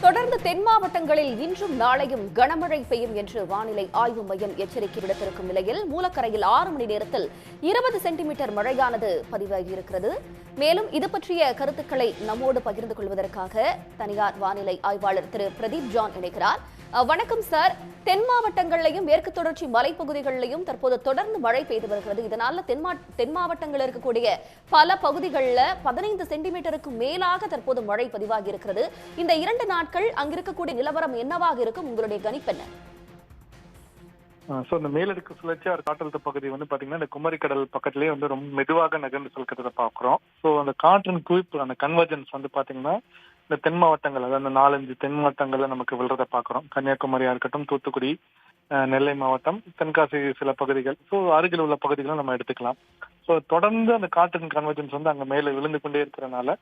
தொடர்ந்து தென் மாவட்டங்களில் இன்றும் நாளையும் கனமழை பெய்யும் என்று வானிலை ஆய்வு மையம் எச்சரிக்கை விடுத்திருக்கும் நிலையில் மூலக்கரையில் ஆறு மணி நேரத்தில் இருபது சென்டிமீட்டர் மழையானது பதிவாகியிருக்கிறது. மேலும் இது பற்றிய கருத்துக்களை நம்மோடு பகிர்ந்து கொள்வதற்காக தனியார் வானிலை ஆய்வாளர் திரு பிரதீப் ஜான் இணைக்கிறார் வணக்கம் சார். தென் மாவட்டங்களிலையும் மேற்கு தொடர்ச்சி மலைப்பகுதிகளிலையும் தற்போது தொடர்ந்து மழை பெய்து வருகிறது. இதனால தென் மா தென் மாவட்டங்களில் இருக்கக்கூடிய பல பகுதிகளில் பதினைந்து சென்டிமீட்டருக்கு மேலாக தற்போது மழை பதிவாகி இருக்கிறது இந்த இரண்டு நாட்கள் அங்கிருக்கக்கூடிய நிலவரம் என்னவாக இருக்கும்? உங்களுடைய கணிப்பெண்ண ஸோ இந்த மேலடுக்கு சுழற்சியார் காற்றழுத்த பகுதி வந்து பாத்தீங்கன்னா இந்த குமரிக்கடல் பக்கத்திலேயே வந்து ரொம்ப மெதுவாக நகர்ந்து செல்கிறத பாக்குறோம் ஸோ அந்த காற்றின் குவிப்பு அந்த கன்வர்ஜன்ஸ் வந்து பாத்தீங்கன்னா இந்த தென் மாவட்டங்கள் அதாவது அந்த நாலஞ்சு தென் மாவட்டங்கள்ல நமக்கு விழுறத பாக்குறோம் கன்னியாகுமரியா இருக்கட்டும் தூத்துக்குடி நெல்லை மாவட்டம் தென்காசி சில பகுதிகள். ஸோ அருகில் உள்ள பகுதிகளை நம்ம எடுத்துக்கலாம். ஸோ தொடர்ந்து அந்த காற்றின் கன்வர்ஜன்ஸ் வந்து அங்க மேல விழுந்து கொண்டே இருக்கிறனால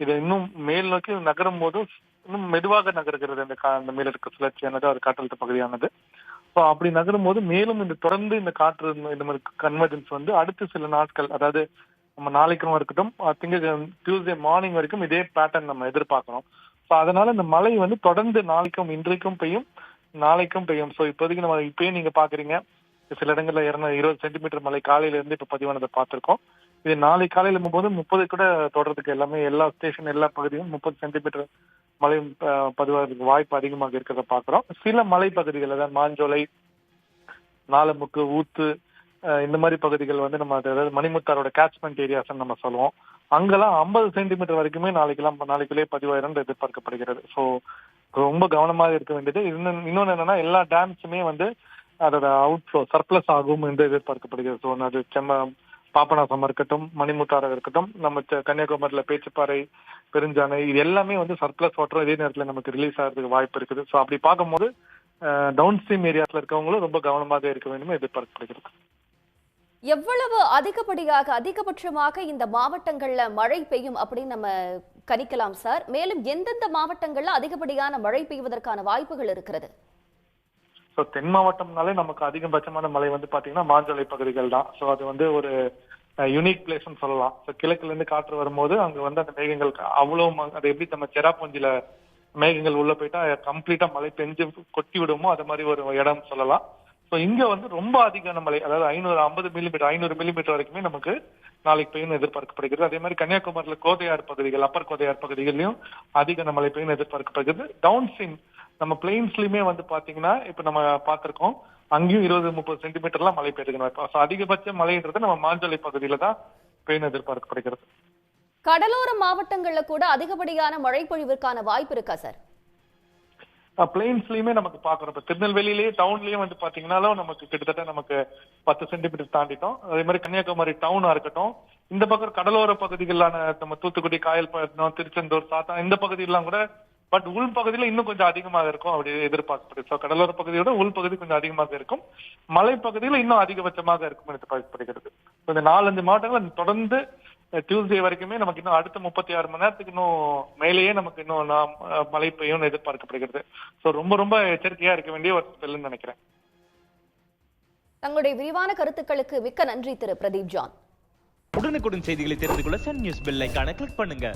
இது இன்னும் மேல் நோக்கி நகரும் போது இன்னும் மெதுவாக நகர்கிறது அந்த கா- இருக்க மேலடுக்கு சுழற்சியானது ஒரு காற்றழுத்த பகுதியானது. ஸோ அப்படி நகரும் போது மேலும் இந்த தொடர்ந்து இந்த காற்று இந்த- மாதிரி கன்வர்ஜென்ஸ் வந்து அடுத்த சில நாட்கள் அதாவது நம்ம நாளைக்கும் இருக்கட்டும் திங்க டியூஸ்டே மார்னிங் வரைக்கும் இதே பேட்டர்ன் நம்ம எதிர்பார்க்கணும். ஸோ அதனால இந்த மழை வந்து தொடர்ந்து நாளைக்கும் இன்றைக்கும் பெய்யும் நாளைக்கும் பெய்யும். ஸோ இப்போதைக்கு நம்ம இப்பயே நீங்க பாக்குறீங்க சில இடங்கள்ல இருநூறு இருபது சென்டிமீட்டர் மழை காலையில இருந்து இப்ப பதிவானதை பார்த்திருக்கோம். இது நாளை காலையில் போது முப்பது கூட தொடர்றதுக்கு எல்லாமே எல்லா ஸ்டேஷன் எல்லா பகுதியும் முப்பது சென்டிமீட்டர் மழை பதிவாகிறதுக்கு வாய்ப்பு அதிகமாக இருக்கிறத பாக்குறோம் சில மலைப்பகுதிகள் அதாவது மாஞ்சோலை நாலமுக்கு ஊத்து இந்த மாதிரி பகுதிகள் வந்து நம்ம அதாவது மணிமுத்தாரோட கேட்ச்மெண்ட் ஏரியாஸ் நம்ம சொல்லுவோம். அங்கெல்லாம் ஐம்பது சென்டிமீட்டர் வரைக்குமே நாளைக்கெல்லாம் நாளைக்குள்ளே பதிவாயிரம் எதிர்பார்க்கப்படுகிறது. ஸோ ரொம்ப கவனமாக இருக்க வேண்டியது. இன்னும் இன்னொன்னு என்னன்னா எல்லா டேம்ஸுமே வந்து அதோட அவுட் ஃப்ளோ சர்ப்ளஸ் ஆகும் என்று எதிர்பார்க்கப்படுகிறது. ஸோ அது செம்ம பாபநாசம் இருக்கட்டும் மணிமுத்தாரம் இருக்கட்டும் நம்ம கன்னியாகுமரியில பேச்சுப்பாறை பெருஞ்சானை இது எல்லாமே வந்து சர்ப்ளஸ் வாட்டர் இதே நேரத்தில் நமக்கு ரிலீஸ் ஆகிறதுக்கு வாய்ப்பு இருக்குது. ஸோ அப்படி பார்க்கும்போது டவுன் ஸ்ட்ரீம் ஏரியாஸ்ல இருக்கவங்களும் ரொம்ப கவனமாக இருக்க வேண்டும் எதிர்பார்க்கப்படுகிறது. எவ்வளவு அதிகப்படியாக அதிகபட்சமாக இந்த மாவட்டங்கள்ல மழை பெய்யும் அப்படின்னு நம்ம கணிக்கலாம் சார் மேலும் எந்தெந்த மாவட்டங்கள்ல அதிகப்படியான மழை பெய்வதற்கான வாய்ப்புகள் இருக்கிறது? ஸோ தென் மாவட்டம்னாலே நமக்கு அதிகபட்சமான மழை வந்து பாத்தீங்கன்னா மாஞ்சோலை பகுதிகள் தான். ஸோ அது வந்து ஒரு யூனிக் பிளேஸ்னு சொல்லலாம். ஸோ கிழக்குல இருந்து காற்று வரும்போது அங்க வந்து அந்த மேகங்கள் அவ்வளவு அது எப்படி நம்ம செராப்பூஞ்சில மேகங்கள் உள்ள போயிட்டா கம்ப்ளீட்டா மழை பெஞ்சு கொட்டி விடுமோ அது மாதிரி ஒரு இடம் சொல்லலாம். ஸோ இங்க வந்து ரொம்ப அதிகமான மழை அதாவது ஐநூறு ஐம்பது மில்லிமீட்டர் ஐநூறு மில்லிமீட்டர் வரைக்குமே நமக்கு நாளைக்கு பெய்யும் எதிர்பார்க்கப்படுகிறது. அதே மாதிரி கன்னியாகுமரியில் கோதையார் பகுதிகள் அப்பர் கோதையார் பகுதிகளிலும் அதிக மழை பெய்யும் எதிர்பார்க்கப்படுகிறது. டவுன் ஸ்ட்ரீம் நம்ம பிளெயின்ஸ்லயுமே வந்து பாத்தீங்கன்னா இப்ப நம்ம பார்த்திருக்கோம் அங்கேயும் இருபது முப்பது சென்டிமீட்டர்லாம் மழை பெய்யுதுங்க. அதிகபட்ச மழைன்றது நம்ம மாஞ்சோலை பகுதியில தான் பெய்யும் எதிர்பார்க்கப்படுகிறது. கடலோர மாவட்டங்கள்ல கூட அதிகப்படியான மழை பொழிவிற்கான வாய்ப்பு இருக்கா சார்? பிளெயின்ஸ்லயுமே நமக்கு பாக்குறோம். இப்ப திருநெல்வேலியிலேயே டவுன்லயும் வந்து பாத்தீங்கன்னாலும் நமக்கு கிட்டத்தட்ட நமக்கு பத்து சென்டிமீட்டர் தாண்டிட்டோம். அதே மாதிரி கன்னியாகுமரி டவுனா இருக்கட்டும் இந்த பக்கம் கடலோர பகுதிகளான நம்ம தூத்துக்குடி காயல்பட்டினம் திருச்செந்தூர் சாத்தா இந்த பகுதியெல்லாம் கூட பட் உள் பகுதியில இன்னும் கொஞ்சம் அதிகமாக இருக்கும் அப்படி எதிர்பார்க்கப்படுது. ஸோ கடலோர பகுதியோட உள் பகுதி கொஞ்சம் அதிகமாக இருக்கும். மலைப்பகுதியில இன்னும் அதிகபட்சமாக இருக்கும் எதிர்பார்க்கப்படுகிறது. So, இந்த நாலஞ்சு மாவட்டங்கள் தொடர்ந்து டியூஸ்டே வரைக்குமே நமக்கு இன்னும் அடுத்த முப்பத்தி ஆறு மணி நேரத்துக்கு இன்னும் மேலேயே நமக்கு இன்னும் மழை பெய்யும்னு எதிர்பார்க்கப்படுகிறது. ஸோ ரொம்ப ரொம்ப எச்சரிக்கையா இருக்க வேண்டிய ஒரு ஸ்பெல்னு நினைக்கிறேன். தங்களுடைய விரிவான கருத்துக்களுக்கு மிக்க நன்றி திரு. பிரதீப் ஜான். உடனுக்குடன் செய்திகளை தெரிந்து கொள்ள சன் நியூஸ் பெல் ஐகானை கிளிக் பண்ணுங்க.